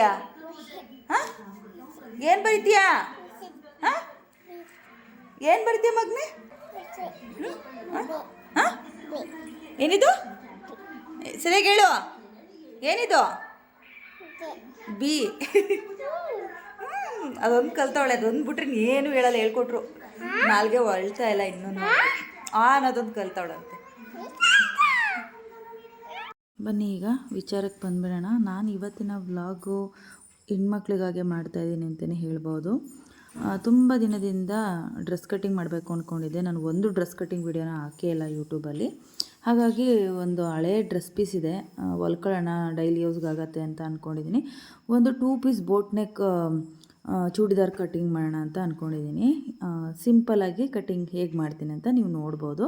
ಹಾಂ? ಏನು ಬರೀತೀಯಾ? ಹಾಂ? ಏನು ಬರೀತೀಯ ಮಗನೇ? ಹಾಂ? ಏನಿದು? ಸರಿಯಾಗಿ ಹೇಳು. ಏನಿದು? ಬಿ. ಅದೊಂದು ಕಲ್ತವಳೆ, ಅದೊಂದು ಬಿಟ್ರೆ ಏನು ಹೇಳಲ್ಲ, ಹೇಳ್ಕೊಟ್ರು. ನಾಲ್ಗೆ ಹೊಳ್ತಾ ಇಲ್ಲ ಇನ್ನೂ ಆ, ಅನ್ನೋದೊಂದು ಕಲ್ತವಳಂತೆ. ಬನ್ನಿ ಈಗ ವಿಚಾರಕ್ಕೆ ಬಂದ್ಬಿಡೋಣ. ನಾನು ಇವತ್ತಿನ ವ್ಲಾಗು ಹೆಣ್ಮಕ್ಳಿಗಾಗೆ ಮಾಡ್ತಾಯಿದ್ದೀನಿ ಅಂತಲೇ ಹೇಳ್ಬೋದು. ತುಂಬ ದಿನದಿಂದ ಡ್ರೆಸ್ ಕಟ್ಟಿಂಗ್ ಮಾಡಬೇಕು ಅಂದ್ಕೊಂಡಿದ್ದೆ ನಾನು ಒಂದು ಡ್ರೆಸ್ ಕಟ್ಟಿಂಗ್ ವಿಡಿಯೋನ ಹಾಕೇ ಇಲ್ಲ ಯೂಟ್ಯೂಬಲ್ಲಿ. ಹಾಗಾಗಿ ಒಂದು ಹಳೆ ಡ್ರೆಸ್ ಪೀಸ್ ಇದೆ. ಹೊಲ್ಕೊಳ್ಳೋಣ ಡೈಲಿ ಯೂಸ್ಗಾಗತ್ತೆ ಅಂತ ಅಂದ್ಕೊಂಡಿದ್ದೀನಿ ಒಂದು two piece boat neck churidar cutting ಮಾಡೋಣ ಅಂತ ಅಂದ್ಕೊಂಡಿದ್ದೀನಿ ಸಿಂಪಲಾಗಿ ಕಟ್ಟಿಂಗ್ ಹೇಗೆ ಮಾಡ್ತೀನಿ ಅಂತ ನೀವು ನೋಡ್ಬೋದು.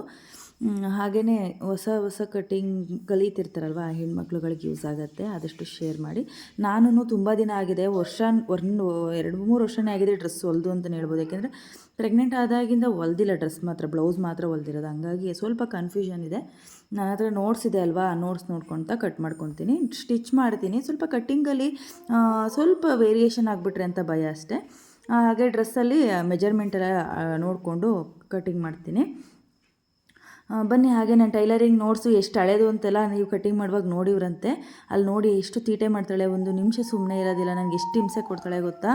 ಹಾಗೆಯೇ ಹೊಸ ಹೊಸ ಕಟ್ಟಿಂಗ್ ಕಲಿತಿರ್ತಾರಲ್ವ, ಹೆಣ್ಮಕ್ಳುಗಳಿಗೆ ಯೂಸ್ ಆಗುತ್ತೆ, ಆದಷ್ಟು ಶೇರ್ ಮಾಡಿ. ನಾನು ತುಂಬ ದಿನ ಆಗಿದೆ, ವರ್ಷ, ಒಂದು, ಎರಡು, ಮೂರು ವರ್ಷನೇ ಆಗಿದೆ ಡ್ರೆಸ್ ಹೊಲ್ದು ಅಂತಲೇ ಹೇಳ್ಬೋದು. ಯಾಕೆಂದರೆ ಪ್ರೆಗ್ನೆಂಟ್ ಆದಾಗಿಂದ ಹೊಲ್ದಿಲ್ಲ ಡ್ರೆಸ್ ಮಾತ್ರ ಬ್ಲೌಸ್ ಮಾತ್ರ ಹೊಲ್ದಿರೋದು. ಹಂಗಾಗಿ ಸ್ವಲ್ಪ ಕನ್ಫ್ಯೂಷನ್ ಇದೆ. ನನ್ನ ಹತ್ರ ನೋಟ್ಸ್ ಇದೆ ಅಲ್ವಾ ನೋಟ್ಸ್ ನೋಡ್ಕೊತ ಕಟ್ ಮಾಡ್ಕೊತೀನಿ. ಸ್ಟಿಚ್ ಮಾಡ್ತೀನಿ. ಸ್ವಲ್ಪ ಕಟ್ಟಿಂಗಲ್ಲಿ ಸ್ವಲ್ಪ ವೇರಿಯೇಷನ್ ಆಗಿಬಿಟ್ರೆ ಅಂತ ಭಯ ಅಷ್ಟೇ. ಹಾಗೆ ಡ್ರೆಸ್ಸಲ್ಲಿ ಮೆಜರ್ಮೆಂಟೆಲ್ಲ ನೋಡಿಕೊಂಡು ಕಟ್ಟಿಂಗ್ ಮಾಡ್ತೀನಿ. ಬನ್ನಿ ಹಾಗೆ ನಾನು ಟೈಲರಿಂಗ್ ನೋಟ್ಸು ಎಷ್ಟು ಹಳೇದು ಅಂತೆಲ್ಲ ನೀವು ಕಟ್ಟಿಂಗ್ ಮಾಡುವಾಗ ನೋಡಿವ್ರಂತೆ. ಅಲ್ಲಿ ನೋಡಿ ಎಷ್ಟು ತೀಟೆ ಮಾಡ್ತಾಳೆ, ಒಂದು ನಿಮಿಷ ಸುಮ್ಮನೆ ಇರೋದಿಲ್ಲ ನನಗೆ ಎಷ್ಟು ಹಿಂಸೆ ಕೊಡ್ತಾಳೆ ಗೊತ್ತಾ?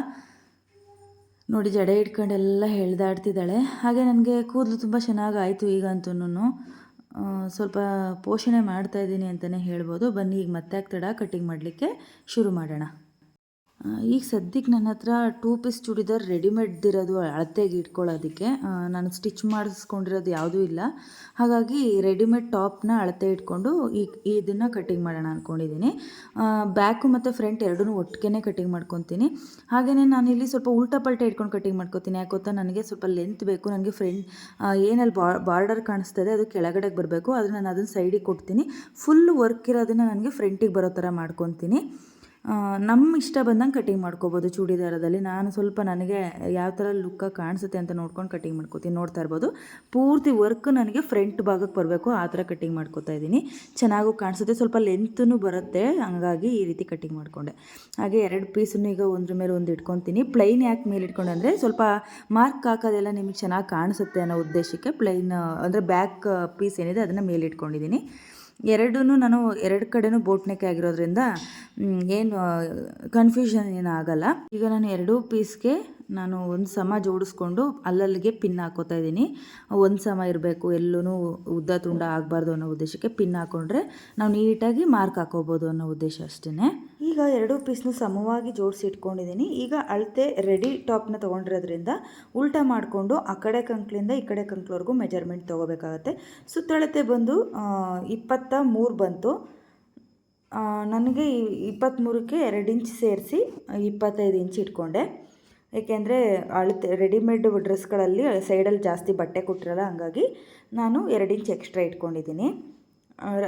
ನೋಡಿ, ಜಡೆ ಇಟ್ಕೊಂಡೆಲ್ಲ ಹೇಳ್ದಾಡ್ತಿದ್ದಾಳೆ. ಹಾಗೆ ನನಗೆ ಕೂದಲು ತುಂಬ ಚೆನ್ನಾಗಿ ಆಯಿತು ಈಗ ಅಂತೂ ಸ್ವಲ್ಪ ಪೋಷಣೆ ಮಾಡ್ತಾ ಇದ್ದೀನಿ ಅಂತಲೇ ಹೇಳ್ಬೋದು. ಬನ್ನಿ, ಈಗ ಮತ್ತೆ ಆಗ್ತಡ ಕಟ್ಟಿಂಗ್ ಮಾಡಲಿಕ್ಕೆ ಶುರು ಮಾಡೋಣ. ಈಗ ಸದ್ಯಕ್ಕೆ ನನ್ನ ಹತ್ರ ಟೂ ಪೀಸ್ ಚೂಡಿದಾರ್ ರೆಡಿಮೇಡ್ದಿರೋದು ಅಳತೆಗೆ ಇಟ್ಕೊಳ್ಳೋದಕ್ಕೆ ನಾನು ಸ್ಟಿಚ್ ಮಾಡಿಸ್ಕೊಂಡಿರೋದು ಯಾವುದೂ ಇಲ್ಲ. ಹಾಗಾಗಿ ರೆಡಿಮೇಡ್ ಟಾಪ್ನ ಅಳತೆ ಇಟ್ಕೊಂಡು ಈ ಇದನ್ನು ಕಟ್ಟಿಂಗ್ ಮಾಡೋಣ ಅಂದ್ಕೊಂಡಿದ್ದೀನಿ ಬ್ಯಾಕು ಮತ್ತು ಫ್ರಂಟ್ ಎರಡೂ ಒಟ್ಟಿಗೆ ಕಟ್ಟಿಂಗ್ ಮಾಡ್ಕೊತೀನಿ. ಹಾಗೆಯೇ ನಾನಿಲ್ಲಿ ಸ್ವಲ್ಪ ಉಲ್ಟ ಪಲ್ಟ ಇಟ್ಕೊಂಡು ಕಟ್ಟಿಂಗ್ ಮಾಡ್ಕೊತೀನಿ. ಯಾಕೆ ಗೊತ್ತಾ? ನನಗೆ ಸ್ವಲ್ಪ ಲೆಂತ್ ಬೇಕು. ನನಗೆ ಫ್ರಂಟ್ ಏನಲ್ಲಿ ಬಾರ್ಡರ್ ಕಾಣಿಸ್ತದೆ ಅದು ಕೆಳಗಡೆಗೆ ಬರಬೇಕು. ಆದರೆ ನಾನು ಅದನ್ನು ಸೈಡಿಗೆ ಕೊಡ್ತೀನಿ. ಫುಲ್ ವರ್ಕ್ ಇರೋದನ್ನು ನನಗೆ ಫ್ರಂಟಿಗೆ ಬರೋ ಥರ ಮಾಡ್ಕೊತೀನಿ. ನಮ್ಮ ಇಷ್ಟ ಬಂದಂಗೆ ಕಟಿಂಗ್ ಮಾಡ್ಕೋಬೋದು ಚೂಡಿದಾರದಲ್ಲಿ. ನಾನು ಸ್ವಲ್ಪ ನನಗೆ ಯಾವ ಥರ ಲುಕ್ಕ ಕಾಣಿಸುತ್ತೆ ಅಂತ ನೋಡ್ಕೊಂಡು ಕಟಿಂಗ್ ಮಾಡ್ಕೋತೀನಿ, ನೋಡ್ತಾ ಇರ್ಬೋದು. ಪೂರ್ತಿ ವರ್ಕ್ ನನಗೆ ಫ್ರಂಟ್ ಭಾಗಕ್ಕೆ ಬರಬೇಕು, ಆ ಥರ ಕಟಿಂಗ್ ಮಾಡ್ಕೋತಾ ಇದ್ದೀನಿ. ಚೆನ್ನಾಗೂ ಕಾಣಿಸುತ್ತೆ, ಸ್ವಲ್ಪ ಲೆಂತೂ ಬರುತ್ತೆ, ಹಂಗಾಗಿ ಈ ರೀತಿ ಕಟಿಂಗ್ ಮಾಡಿಕೊಂಡೆ. ಹಾಗೆ ಎರಡು ಪೀಸನ್ನು ಈಗ ಒಂದ್ರ ಮೇಲೆ ಒಂದು ಇಟ್ಕೊತೀನಿ. ಪ್ಲೈನ್ ಯಾಕೆ ಮೇಲೆ ಇಟ್ಕೊಂಡೆ ಅಂದರೆ, ಸ್ವಲ್ಪ ಮಾರ್ಕ್ ಹಾಕೋದೆಲ್ಲ ನಿಮಗೆ ಚೆನ್ನಾಗಿ ಕಾಣಿಸುತ್ತೆ ಅನ್ನೋ ಉದ್ದೇಶಕ್ಕೆ ಪ್ಲೈನ್ ಅಂದರೆ ಬ್ಯಾಕ್ ಪೀಸ್ ಏನಿದೆ ಅದನ್ನು ಮೇಲೆ ಇಟ್ಕೊಂಡಿದ್ದೀನಿ. ಎರಡೂ ನಾನು ಎರಡು ಕಡೆನೂ ಬೋಟ್ನೆಕ್ ಆಗಿರೋದ್ರಿಂದ ಏನು ಕನ್ಫ್ಯೂಷನ್ ಏನು ಆಗಲ್ಲ. ಈಗ ನಾನು ಎರಡೂ ಪೀಸ್ಗೆ ನಾನು ಒಂದು ಸಮ ಜೋಡಿಸ್ಕೊಂಡು ಅಲ್ಲಲ್ಲಿಗೆ ಪಿನ್ ಹಾಕೋತಾ ಇದ್ದೀನಿ. ಒಂದು ಸಮ ಇರಬೇಕು ಎಲ್ಲೂ ಉದ್ದ ತುಂಡ ಆಗಬಾರ್ದು ಅನ್ನೋ ಉದ್ದೇಶಕ್ಕೆ ಪಿನ್ ಹಾಕ್ಕೊಂಡ್ರೆ ನಾವು ನೀಟಾಗಿ ಮಾರ್ಕ್ ಹಾಕೋಬೋದು ಅನ್ನೋ ಉದ್ದೇಶ ಅಷ್ಟೇ ಈಗ ಎರಡೂ ಪೀಸ್ನು ಸಮವಾಗಿ ಜೋಡಿಸಿ ಇಟ್ಕೊಂಡಿದ್ದೀನಿ. ಈಗ ಅಳತೆ ರೆಡಿ ಟಾಪ್ನ ತೊಗೊಂಡಿರೋದ್ರಿಂದ ಉಲ್ಟಾ ಮಾಡಿಕೊಂಡು ಆ ಕಡೆ ಕಂಕ್ಲಿಂದ ಈ ಕಡೆ ಕಂಕ್ಲವರೆಗೂ ಮೆಜರ್ಮೆಂಟ್ ತೊಗೋಬೇಕಾಗತ್ತೆ. ಸುತ್ತಳತೆ ಬಂದು ಇಪ್ಪತ್ತ ಮೂರು ಬಂತು. ನನಗೆ ಇಪ್ಪತ್ತ್ಮೂರಕ್ಕೆ ಎರಡು ಇಂಚ್ ಸೇರಿಸಿ ಇಪ್ಪತ್ತೈದು ಇಂಚ್ ಇಟ್ಕೊಂಡೆ. ಏಕೆಂದರೆ ಅಳತೆ ರೆಡಿಮೇಡ್ ಡ್ರೆಸ್ಗಳಲ್ಲಿ ಸೈಡಲ್ಲಿ ಜಾಸ್ತಿ ಬಟ್ಟೆ ಕೊಟ್ಟಿರಲ್ಲ, ಹಂಗಾಗಿ ನಾನು ಎರಡು ಇಂಚ್ ಎಕ್ಸ್ಟ್ರಾ ಇಟ್ಕೊಂಡಿದ್ದೀನಿ.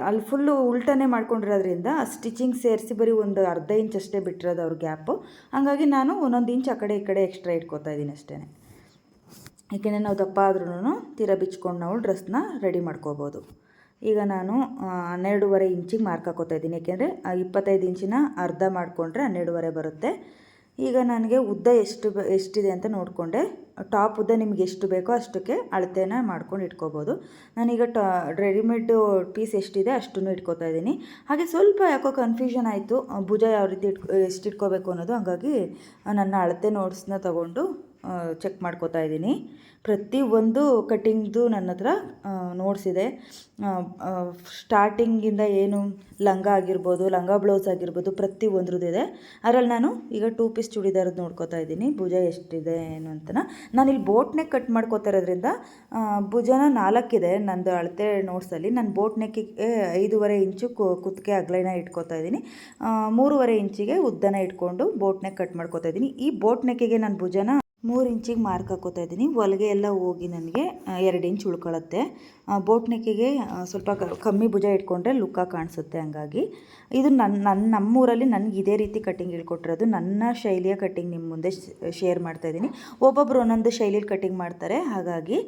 ಅಲ್ಲಿ ಫುಲ್ಲು ಉಲ್ಟನೇ ಮಾಡ್ಕೊಂಡಿರೋದ್ರಿಂದ ಸ್ಟಿಚಿಂಗ್ ಸೇರಿಸಿ ಬರೀ ಒಂದು ಅರ್ಧ ಇಂಚ್ ಅಷ್ಟೇ ಬಿಟ್ಟಿರೋದು ಅವ್ರ ಗ್ಯಾಪು ಹಾಗಾಗಿ ನಾನು ಒಂದೊಂದು ಇಂಚ್ ಆ ಕಡೆ ಈ ಕಡೆ ಎಕ್ಸ್ಟ್ರಾ ಇಟ್ಕೋತಾ ಇದ್ದೀನಿ ಅಷ್ಟೇ ಏಕೆಂದರೆ ನಾವು ದಪ್ಪ ಆದ್ರೂ ತೀರ ಬಿಚ್ಕೊಂಡು ನಾವು ಡ್ರೆಸ್ನ ರೆಡಿ ಮಾಡ್ಕೋಬೋದು. ಈಗ ನಾನು ಹನ್ನೆರಡೂವರೆ ಇಂಚಿಗೆ ಮಾರ್ಕ್ ಹಾಕೋತಾ ಇದ್ದೀನಿ. ಏಕೆಂದರೆ ಇಪ್ಪತ್ತೈದು ಇಂಚಿನ ಅರ್ಧ ಮಾಡಿಕೊಂಡ್ರೆ ಹನ್ನೆರಡೂವರೆ ಬರುತ್ತೆ. ಈಗ ನನಗೆ ಉದ್ದ ಎಷ್ಟು ಎಷ್ಟಿದೆ ಅಂತ ನೋಡಿಕೊಂಡೆ. ಟಾಪ್ ಉದ್ದ ನಿಮ್ಗೆ ಎಷ್ಟು ಬೇಕೋ ಅಷ್ಟಕ್ಕೆ ಅಳತೆನ ಮಾಡ್ಕೊಂಡು ಇಟ್ಕೋಬೋದು. ನಾನೀಗ ಟಾ, ರೆಡಿಮೇಡ್ ಪೀಸ್ ಎಷ್ಟಿದೆ ಅಷ್ಟನ್ನು ಇಟ್ಕೋತಾ ಇದ್ದೀನಿ. ಹಾಗೆ ಸ್ವಲ್ಪ ಯಾಕೋ ಕನ್ಫ್ಯೂಷನ್ ಆಯಿತು. ಭುಜ ಯಾವ ರೀತಿ ಇಟ್ಕೊ ಎಷ್ಟು ಇಟ್ಕೋಬೇಕು ಅನ್ನೋದು, ಹಾಗಾಗಿ ನನ್ನ ಅಳತೆ ನೋಟ್ಸ್ನ ತಗೊಂಡು ಚೆಕ್ ಮಾಡ್ಕೋತಾ ಇದ್ದೀನಿ. ಪ್ರತಿ ಒಂದು ಕಟ್ಟಿಂಗ್ದು ನನ್ನ ಹತ್ರ ನೋಟ್ಸ್ ಇದೆ. ಸ್ಟಾರ್ಟಿಂಗಿಂದ ಏನು ಲಂಗ ಆಗಿರ್ಬೋದು, ಲಂಗ ಬ್ಲೌಸ್ ಆಗಿರ್ಬೋದು, ಪ್ರತಿ ಒಂದ್ರದ್ದು ಇದೆ. ಅದರಲ್ಲಿ ನಾನು ಈಗ ಟೂ ಪೀಸ್ ಚೂಡಿದಾರದ್ದು ನೋಡ್ಕೋತಾ ಇದ್ದೀನಿ. ಭುಜ ಎಷ್ಟಿದೆ ಏನು ಅಂತನ. ನಾನು ಇಲ್ಲಿ ನೆಕ್ ಕಟ್ ಮಾಡ್ಕೋತಾ ಇರೋದ್ರಿಂದ ಭುಜನ ನಾಲ್ಕಿದೆ ನಂದು ಅಳತೆ ನೋಟ್ಸಲ್ಲಿ ನಾನು ಬೋಟ್ ನೆಕ್ಕಿಗೆ ಐದೂವರೆ ಇಂಚು ಕುತ್ತಿಗೆ ಅಗ್ಲೈನ ಇಟ್ಕೋತಾ ಇದ್ದೀನಿ. ಮೂರುವರೆ ಇಂಚಿಗೆ ಉದ್ದನ ಇಟ್ಕೊಂಡು ಬೋಟ್ನೆಕ್ ಕಟ್ ಮಾಡ್ಕೋತಾ ಇದ್ದೀನಿ. ಈ ಬೋಟ್ ನೆಕ್ಕಿಗೆ ನಾನು ಭುಜನ ಮೂರು ಇಂಚಿಗೆ ಮಾರ್ಕ್ ಹಾಕೋತಾ ಇದ್ದೀನಿ. ಹೊಲಿಗೆ ಎಲ್ಲ ಹೋಗಿ ನನಗೆ ಎರಡು ಇಂಚ್ ಉಳ್ಕೊಳ್ಳುತ್ತೆ. ಬೋಟ್ ನೆಕ್ಕಿಗೆ ಸ್ವಲ್ಪ ಕಮ್ಮಿ ಭುಜ ಇಟ್ಕೊಂಡ್ರೆ ಲುಕ್ಕಾಗಿ ಕಾಣಿಸುತ್ತೆ ಹಂಗಾಗಿ. ಇದು ನನ್ನ ನನ್ನ ನಮ್ಮೂರಲ್ಲಿ ನನಗೆ ಇದೇ ರೀತಿ ಕಟ್ಟಿಂಗ್ ಹೇಳ್ಕೊಟ್ಟಿರೋದು. ನನ್ನ ಶೈಲಿಯ ಕಟ್ಟಿಂಗ್ ನಿಮ್ಮ ಮುಂದೆ ಶೇರ್ ಮಾಡ್ತಾ ಇದ್ದೀನಿ. ಒಬ್ಬೊಬ್ಬರು ಒಂದೊಂದು ಶೈಲಿಯಲ್ಲಿ ಕಟ್ಟಿಂಗ್ ಮಾಡ್ತಾರೆ. ಹಾಗಾಗಿ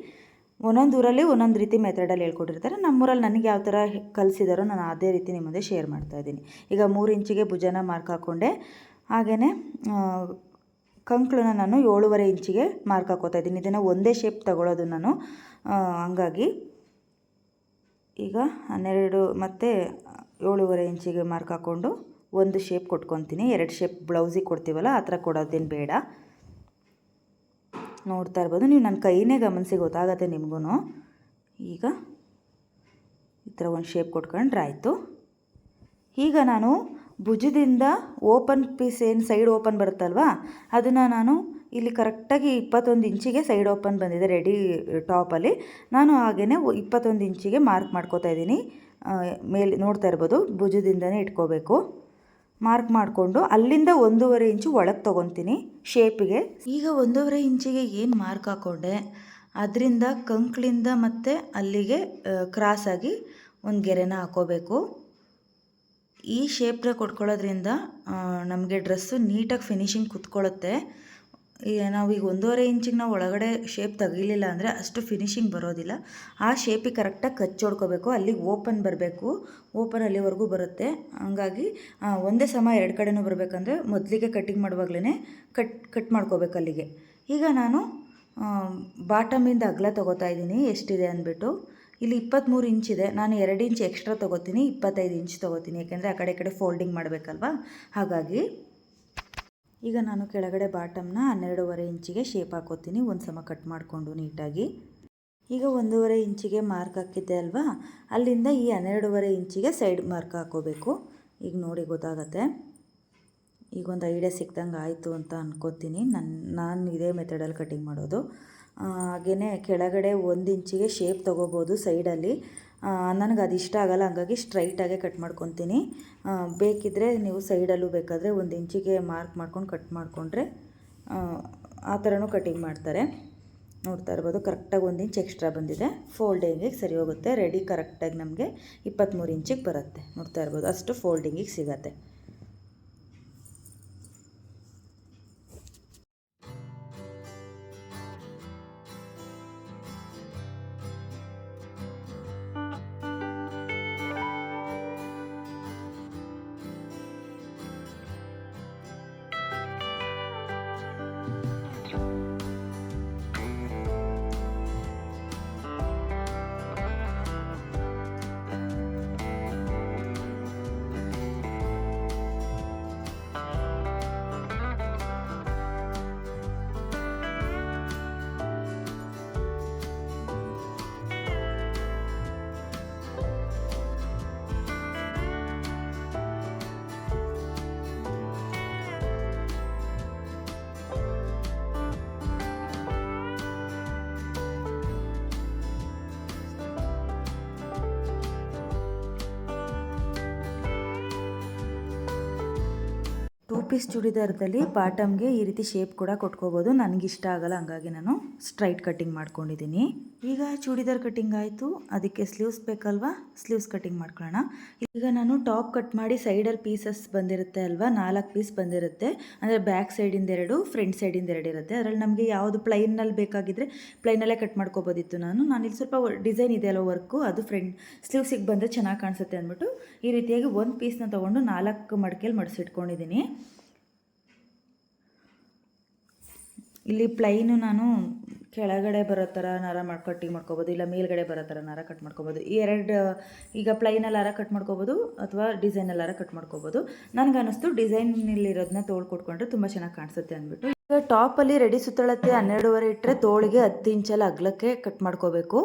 ಒಂದೊಂದು ಊರಲ್ಲಿ ಒಂದೊಂದು ರೀತಿ ಮೆಥಡಲ್ಲಿ ಹೇಳ್ಕೊಟ್ಟಿರ್ತಾರೆ. ನಮ್ಮೂರಲ್ಲಿ ನನಗೆ ಯಾವ ಥರ ಕಲಿಸಿದಾರೋ ನಾನು ಅದೇ ರೀತಿ ನಿಮ್ಮ ಮುಂದೆ ಶೇರ್ ಮಾಡ್ತಾ ಇದ್ದೀನಿ. ಈಗ ಮೂರು ಇಂಚಿಗೆ ಭುಜನ ಮಾರ್ಕ್ ಹಾಕ್ಕೊಂಡೆ ಹಾಗೆಯೇ ಕಂಕ್ಳನ್ನ ನಾನು ಏಳುವರೆ ಇಂಚಿಗೆ ಮಾರ್ಕ್ ಹಾಕೋತಾ ಇದ್ದೀನಿ. ಇದನ್ನು ಒಂದೇ ಶೇಪ್ ತಗೊಳ್ಳೋದು ನಾನು. ಹಂಗಾಗಿ ಈಗ ಹನ್ನೆರಡು ಮತ್ತು ಏಳುವರೆ ಇಂಚಿಗೆ ಮಾರ್ಕ್ ಹಾಕ್ಕೊಂಡು ಒಂದು ಶೇಪ್ ಕೊಟ್ಕೊತೀನಿ. ಎರಡು ಶೇಪ್ ಬ್ಲೌಸಿಗೆ ಕೊಡ್ತೀವಲ್ಲ, ಆ ಥರ ಕೊಡೋದೇನು ಬೇಡ. ನೋಡ್ತಾ ಇರ್ಬೋದು. ನೀವು ನನ್ನ ಕೈನೇ ಗಮನಿಸಿ ಗೊತ್ತಾಗತ್ತೆ ನಿಮಗೂ ಈಗ ಈ ಥರ ಒಂದು ಶೇಪ್ ಕೊಟ್ಕೊಂಡ್ರೆ ಆಯಿತು. ಈಗ ನಾನು ಭುಜದಿಂದ ಓಪನ್ ಪೀಸ್ ಏನು ಸೈಡ್ ಓಪನ್ ಬರುತ್ತಲ್ವಾ? ಅದನ್ನು ನಾನು ಇಲ್ಲಿ ಕರೆಕ್ಟಾಗಿ ಇಪ್ಪತ್ತೊಂದು ಇಂಚಿಗೆ ಸೈಡ್ ಓಪನ್ ಬಂದಿದೆ ರೆಡಿ ಟಾಪಲ್ಲಿ ನಾನು ಹಾಗೆಯೇ ಇಪ್ಪತ್ತೊಂದು ಇಂಚಿಗೆ ಮಾರ್ಕ್ ಮಾಡ್ಕೋತಾ ಇದ್ದೀನಿ. ಮೇಲೆ ನೋಡ್ತಾ ಇರ್ಬೋದು, ಭುಜದಿಂದನೇ ಇಟ್ಕೋಬೇಕು. ಮಾರ್ಕ್ ಮಾಡಿಕೊಂಡು ಅಲ್ಲಿಂದ ಒಂದೂವರೆ ಇಂಚು ಒಳಗೆ ತೊಗೊತೀನಿ ಶೇಪಿಗೆ ಈಗ ಒಂದೂವರೆ ಇಂಚಿಗೆ ಏನು ಮಾರ್ಕ್ ಹಾಕ್ಕೊಂಡೆ ಅದರಿಂದ ಕಂಕ್ಳಿಂದ ಮತ್ತು ಅಲ್ಲಿಗೆ ಕ್ರಾಸಾಗಿ ಒಂದು ಗೆರೆನ ಹಾಕೋಬೇಕು. ಈ ಶೇಪ್ನ ಕೊಟ್ಕೊಳ್ಳೋದ್ರಿಂದ ನಮಗೆ ಡ್ರೆಸ್ಸು ನೀಟಾಗಿ ಫಿನಿಶಿಂಗ್ ಕುತ್ಕೊಳ್ಳುತ್ತೆ ನಾವು ಈಗ ಒಂದೂವರೆ ಇಂಚಿಗೆ ನಾವು ಒಳಗಡೆ ಶೇಪ್ ತೆಗಿಲಿಲ್ಲ ಅಂದರೆ ಅಷ್ಟು ಫಿನಿಶಿಂಗ್ ಬರೋದಿಲ್ಲ. ಆ ಶೇಪಿಗೆ ಕರೆಕ್ಟಾಗಿ ಕಚ್ಚೋಡ್ಕೋಬೇಕು ಅಲ್ಲಿಗೆ ಓಪನ್ ಬರಬೇಕು. ಓಪನ್ ಅಲ್ಲಿವರೆಗೂ ಬರುತ್ತೆ. ಹಂಗಾಗಿ ಒಂದೇ ಸಮ ಎರಡು ಕಡೆನೂ ಬರಬೇಕಂದ್ರೆ ಮೊದಲಿಗೆ ಕಟ್ಟಿಂಗ್ ಮಾಡುವಾಗಲೇ ಕಟ್ ಕಟ್ ಮಾಡ್ಕೋಬೇಕು ಅಲ್ಲಿಗೆ. ಈಗ ನಾನು ಬಾಟಮಿಂದ ಅಗಲ ತೊಗೋತಾ ಇದ್ದೀನಿ. ಎಷ್ಟಿದೆ ಅಂದ್ಬಿಟ್ಟು. ಇಲ್ಲಿ ಇಪ್ಪತ್ತ್ಮೂರು ಇದೆ. ನಾನು ಎರಡು ಇಂಚ್ ಎಕ್ಸ್ಟ್ರಾ ತೊಗೋತೀನಿ, ಇಪ್ಪತ್ತೈದು ಇಂಚ್ ತೊಗೋತೀನಿ. ಯಾಕೆಂದರೆ ಆ ಕಡೆ ಕಡೆ ಫೋಲ್ಡಿಂಗ್ ಮಾಡಬೇಕಲ್ವಾ? ಹಾಗಾಗಿ ಈಗ ನಾನು ಕೆಳಗಡೆ ಬಾಟಮ್ನ ಹನ್ನೆರಡೂವರೆ ಇಂಚಿಗೆ ಶೇಪ್ ಹಾಕೋತೀನಿ. ಒಂದು ಸಮ ಕಟ್ ಮಾಡಿಕೊಂಡು ನೀಟಾಗಿ. ಈಗ ಒಂದೂವರೆ ಇಂಚಿಗೆ ಮಾರ್ಕ್ ಹಾಕಿದ್ದೆ ಅಲ್ವಾ? ಅಲ್ಲಿಂದ ಈ ಹನ್ನೆರಡೂವರೆ ಇಂಚಿಗೆ ಸೈಡ್ ಮಾರ್ಕ್ ಹಾಕೋಬೇಕು. ಈಗ ನೋಡಿ ಗೊತ್ತಾಗತ್ತೆ. ಈಗ ಒಂದು ಐಡಿಯಾ ಸಿಕ್ದಂಗೆ ಆಯಿತು ಅಂತ ಅನ್ಕೋತೀನಿ. ನನ್ನ ನಾನು ಇದೇ ಮೆಥಡಲ್ಲಿ ಕಟಿಂಗ್ ಮಾಡೋದು. ಹಾಗೆಯೇ ಕೆಳಗಡೆ ಒಂದು ಇಂಚಿಗೆ ಶೇಪ್ ತೊಗೋಬೋದು ಸೈಡಲ್ಲಿ ನನಗೆ ಅದು ಇಷ್ಟ ಆಗಲ್ಲ, ಹಂಗಾಗಿ ಸ್ಟ್ರೈಟಾಗೆ ಕಟ್ ಮಾಡ್ಕೊತೀನಿ. ಬೇಕಿದ್ದರೆ ನೀವು ಸೈಡಲ್ಲೂ ಬೇಕಾದರೆ ಒಂದು ಇಂಚಿಗೆ ಮಾರ್ಕ್ ಮಾಡ್ಕೊಂಡು ಕಟ್ ಮಾಡಿಕೊಂಡ್ರೆ, ಆ ಥರನೂ ಕಟಿಂಗ್ ಮಾಡ್ತಾರೆ. ನೋಡ್ತಾ ಇರ್ಬೋದು ಕರೆಕ್ಟಾಗಿ ಒಂದು ಇಂಚ್ ಎಕ್ಸ್ಟ್ರಾ ಬಂದಿದೆ. ಫೋಲ್ಡಿಂಗಿಗೆ ಸರಿ ಹೋಗುತ್ತೆ. ರೆಡಿ ಕರೆಕ್ಟಾಗಿ ನಮಗೆ ಇಪ್ಪತ್ತ್ಮೂರು ಇಂಚಿಗೆ ಬರುತ್ತೆ. ನೋಡ್ತಾ ಇರ್ಬೋದು, ಅಷ್ಟು ಫೋಲ್ಡಿಂಗಿಗೆ ಸಿಗತ್ತೆ. ಪೀಸ್ ಚೂಡಿದಾರದಲ್ಲಿ ಬಾಟಮ್ಗೆ ಈ ರೀತಿ ಶೇಪ್ ಕೂಡ ಕೊಟ್ಕೋಬೋದು. ನನಗಿಷ್ಟ ಆಗಲ್ಲ, ಹಂಗಾಗಿ ನಾನು ಸ್ಟ್ರೈಟ್ ಕಟ್ಟಿಂಗ್ ಮಾಡ್ಕೊಂಡಿದ್ದೀನಿ. ಈಗ ಚೂಡಿದಾರ್ ಕಟ್ಟಿಂಗ್ ಆಯಿತು. ಅದಕ್ಕೆ ಸ್ಲೀವ್ಸ್ ಬೇಕಲ್ವಾ? ಸ್ಲೀವ್ಸ್ ಕಟ್ಟಿಂಗ್ ಮಾಡ್ಕೊಳ್ಳೋಣ. ಈಗ ನಾನು ಟಾಪ್ ಕಟ್ ಮಾಡಿ ಸೈಡಲ್ಲಿ ಪೀಸಸ್ ಬಂದಿರುತ್ತೆ ಅಲ್ವಾ? ನಾಲ್ಕು ಪೀಸ್ ಬಂದಿರುತ್ತೆ. ಅಂದರೆ ಬ್ಯಾಕ್ ಸೈಡಿಂದ ಎರಡು, ಫ್ರಂಟ್ ಸೈಡಿಂದ ಎರಡು ಇರುತ್ತೆ. ಅದರಲ್ಲಿ ನಮಗೆ ಯಾವುದು ಪ್ಲೈನಲ್ಲಿ ಬೇಕಾಗಿದ್ದರೆ ಪ್ಲೈನಲ್ಲೇ ಕಟ್ ಮಾಡ್ಕೋಬೋದಿತ್ತು ನಾನು. ನಾನು ಇಲ್ಲಿ ಸ್ವಲ್ಪ ಡಿಸೈನ್ ಇದೆ ಅಲ್ವ ವರ್ಕು? ಅದು ಫ್ರಂಟ್ ಸ್ಲೀವ್ಸಿಗೆ ಬಂದರೆ ಚೆನ್ನಾಗಿ ಕಾಣಿಸುತ್ತೆ ಅಂದ್ಬಿಟ್ಟು ಈ ರೀತಿಯಾಗಿ ಒಂದು ಪೀಸ್ನ ತೊಗೊಂಡು ನಾಲ್ಕು ಮಡಿಕೆಯಲ್ಲಿ ಮಡಿಸಿಟ್ಕೊಂಡಿದ್ದೀನಿ. ಇಲ್ಲಿ ಪ್ಲೈನು ನಾನು ಕೆಳಗಡೆ ಬರೋ ಥರ ನರ ಮಾಡಿ ಕಟ್ಟಿಂಗ್ ಮಾಡ್ಕೋಬೋದು, ಇಲ್ಲ ಮೇಲ್ಗಡೆ ಬರೋ ಥರ ನರ ಕಟ್ ಮಾಡ್ಕೋಬೋದು. ಈ ಎರಡು, ಈಗ ಪ್ಲೈನಲ್ಲಿ ಹಾರ ಕಟ್ ಮಾಡ್ಕೋಬೋದು, ಅಥವಾ ಡಿಸೈನಲ್ಲಿ ಹಾರ ಕಟ್ ಮಾಡ್ಕೋಬೋದು. ನನಗೆ ಅನ್ನಿಸ್ತು ಡಿಸೈನಲ್ಲಿರೋದನ್ನ ತೋಳು ಕೊಟ್ಕೊಂಡ್ರೆ ತುಂಬ ಚೆನ್ನಾಗಿ ಕಾಣಿಸುತ್ತೆ ಅಂದ್ಬಿಟ್ಟು ಈಗ ಟಾಪಲ್ಲಿ ರೆಡಿ ಸುತ್ತಳತೆ ಹನ್ನೆರಡುವರೆ ಇಟ್ಟರೆ ತೋಳಿಗೆ ಹತ್ತು ಇಂಚಲ್ಲಿ ಅಗ್ಲಕ್ಕೆ ಕಟ್ ಮಾಡ್ಕೋಬೇಕು.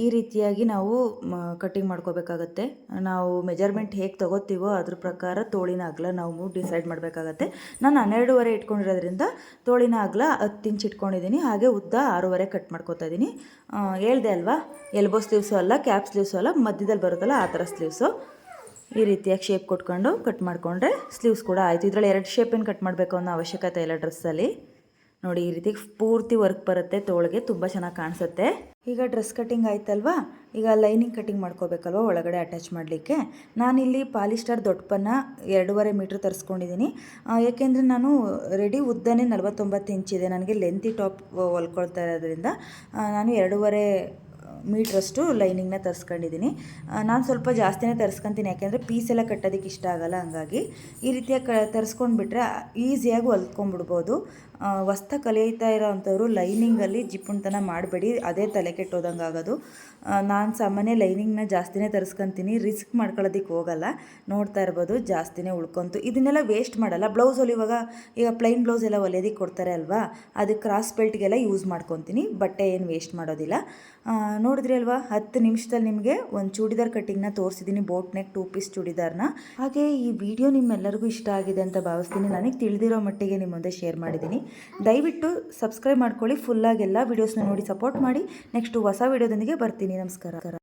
ಈ ರೀತಿಯಾಗಿ ನಾವು ಕಟ್ಟಿಂಗ್ ಮಾಡ್ಕೋಬೇಕಾಗತ್ತೆ. ನಾವು ಮೆಜರ್ಮೆಂಟ್ ಹೇಗೆ ತಗೋತೀವೋ ಅದ್ರ ಪ್ರಕಾರ ತೋಳಿನ ಅಗಲ ನಾವು ಡಿಸೈಡ್ ಮಾಡಬೇಕಾಗತ್ತೆ. ನಾನು ಹನ್ನೆರಡೂವರೆ ಇಟ್ಕೊಂಡಿರೋದ್ರಿಂದ ತೋಳಿನ ಅಗಲ ಹತ್ತು ಇಂಚ್ ಇಟ್ಕೊಂಡಿದ್ದೀನಿ ಹಾಗೆ ಉದ್ದ ಆರೂವರೆ ಕಟ್ ಮಾಡ್ಕೊತಾ ಇದ್ದೀನಿ ಹೇಳ್ದೆ ಅಲ್ವಾ? ಎಲ್ಬೋ ಸ್ಲೀವ್ಸು ಅಲ್ಲ ಕ್ಯಾಪ್ ಸ್ಲೀವ್ಸು ಅಲ್ಲ, ಮಧ್ಯದಲ್ಲಿ ಬರುತ್ತಲ್ಲ ಆ ಥರ ಸ್ಲೀವ್ಸು ಈ ರೀತಿಯಾಗಿ ಶೇಪ್ ಕೊಟ್ಕೊಂಡು ಕಟ್ ಮಾಡಿಕೊಂಡ್ರೆ ಸ್ಲೀವ್ಸ್ ಕೂಡ ಆಯಿತು. ಇದರಲ್ಲಿ ಎರಡು ಶೇಪೇನು ಕಟ್ ಮಾಡಬೇಕು ಅನ್ನೋ ಅವಶ್ಯಕತೆ ಇಲ್ಲ ಡ್ರೆಸ್ಸಲ್ಲಿ ನೋಡಿ, ಈ ರೀತಿ ಪೂರ್ತಿ ವರ್ಕ್ ಬರುತ್ತೆ. ತೋಳಿಗೆ ತುಂಬ ಚೆನ್ನಾಗಿ ಕಾಣಿಸುತ್ತೆ. ಈಗ ಡ್ರೆಸ್ ಕಟ್ಟಿಂಗ್ ಆಯ್ತಲ್ವಾ? ಈಗ ಲೈನಿಂಗ್ ಕಟ್ಟಿಂಗ್ ಮಾಡ್ಕೋಬೇಕಲ್ವಾ ಒಳಗಡೆ ಅಟ್ಯಾಚ್ ಮಾಡಲಿಕ್ಕೆ? ನಾನಿಲ್ಲಿ ಪಾಲಿಸ್ಟರ್ ದೊಡ್ಡಪನ್ನ ಎರಡೂವರೆ ಮೀಟ್ರ್ ತರಿಸ್ಕೊಂಡಿದ್ದೀನಿ. ಏಕೆಂದರೆ ನಾನು ರೆಡಿ ಉದ್ದನೇ ನಲ್ವತ್ತೊಂಬತ್ತು ಇಂಚಿದೆ ನನಗೆ ಲೆಂತಿ ಟಾಪ್ ಹೊಲ್ಕೊಳ್ತಾ ಇರೋದ್ರಿಂದ ನಾನು ಎರಡೂವರೆ ಮೀಟ್ರಷ್ಟು ಲೈನಿಂಗ್ನ ತರಿಸ್ಕೊಂಡಿದ್ದೀನಿ. ನಾನು ಸ್ವಲ್ಪ ಜಾಸ್ತಿನೇ ತರಿಸ್ಕೊತೀನಿ. ಯಾಕೆಂದರೆ ಪೀಸ್ ಎಲ್ಲ ಕಟ್ಟೋದಕ್ಕೆ ಇಷ್ಟ ಆಗಲ್ಲ ಹಂಗಾಗಿ. ಈ ರೀತಿಯಾಗಿ ಕ, ತರಿಸ್ಕೊಂಡ್ಬಿಟ್ರೆ ಈಸಿಯಾಗಿ ಹೊಲ್ದ್ಕೊಂಡ್ಬಿಡ್ಬೋದು ಹೊಸ್ತ ಕಲಿತಾ ಇರೋವಂಥವ್ರು ಲೈನಿಂಗಲ್ಲಿ ಜಿಪ್ಪುಣ್ತನ ಮಾಡಬೇಡಿ, ಅದೇ ತಲೆ ಕೆಟ್ಟೋದಂಗೆ ಆಗೋದು. ನಾನು ಸಾಮಾನ್ಯ ಲೈನಿಂಗ್ನ ಜಾಸ್ತಿನೇ ತರಿಸ್ಕೊತೀನಿ, ರಿಸ್ಕ್ ಮಾಡ್ಕೊಳ್ಳೋದಕ್ಕೆ ಹೋಗಲ್ಲ. ನೋಡ್ತಾ ಇರ್ಬೋದು, ಜಾಸ್ತಿನೇ ಉಳ್ಕೊಂತು. ಇದನ್ನೆಲ್ಲ ವೇಸ್ಟ್ ಮಾಡಲ್ಲ. ಬ್ಲೌಸ್ ಹೊಲಿವಾಗ ಈಗ ಪ್ಲೈನ್ ಬ್ಲೌಸ್ ಎಲ್ಲ ಹೊಲಿಯೋದಕ್ಕೆ ಕೊಡ್ತಾರೆ ಅಲ್ವಾ? ಅದು ಕ್ರಾಸ್ ಬೆಲ್ಟ್ಗೆಲ್ಲ ಯೂಸ್ ಮಾಡ್ಕೊತೀನಿ. ಬಟ್ಟೆ ಏನು ವೇಸ್ಟ್ ಮಾಡೋದಿಲ್ಲ. ನೋಡಿದ್ರಿ ಅಲ್ವಾ? ಹತ್ತು ನಿಮಿಷದಲ್ಲಿ ನಿಮಗೆ ಒಂದು ಚೂಡಿದಾರ್ ಕಟ್ಟಿಂಗ್ನ ತೋರಿಸಿದ್ದೀನಿ ಬೋಟ್ ನೆಕ್ ಟೂ ಪೀಸ್ ಚೂಡಿದಾರ್ನ ಹಾಗೆ ಈ ವಿಡಿಯೋ ನಿಮ್ಮೆಲ್ಲರಿಗೂ ಇಷ್ಟ ಆಗಿದೆ ಅಂತ ಭಾವಿಸ್ತೀನಿ. ನನಗೆ ತಿಳಿದಿರೋ ಮಟ್ಟಿಗೆ ನಿಮ್ಮ ಮುಂದೆ ಶೇರ್ ಮಾಡಿದ್ದೀನಿ. ದಯವಿಟ್ಟು ಸಬ್ಸ್ಕ್ರೈಬ್ ಮಾಡ್ಕೊಳ್ಳಿ ಫುಲ್ಲಾಗಿ ಎಲ್ಲ ವೀಡಿಯೋಸ್ನ ನೋಡಿ ಸಪೋರ್ಟ್ ಮಾಡಿ. ನೆಕ್ಸ್ಟು ಹೊಸ ವೀಡಿಯೋದೊಂದಿಗೆ ಬರ್ತೀನಿ. ನಮಸ್ಕಾರ.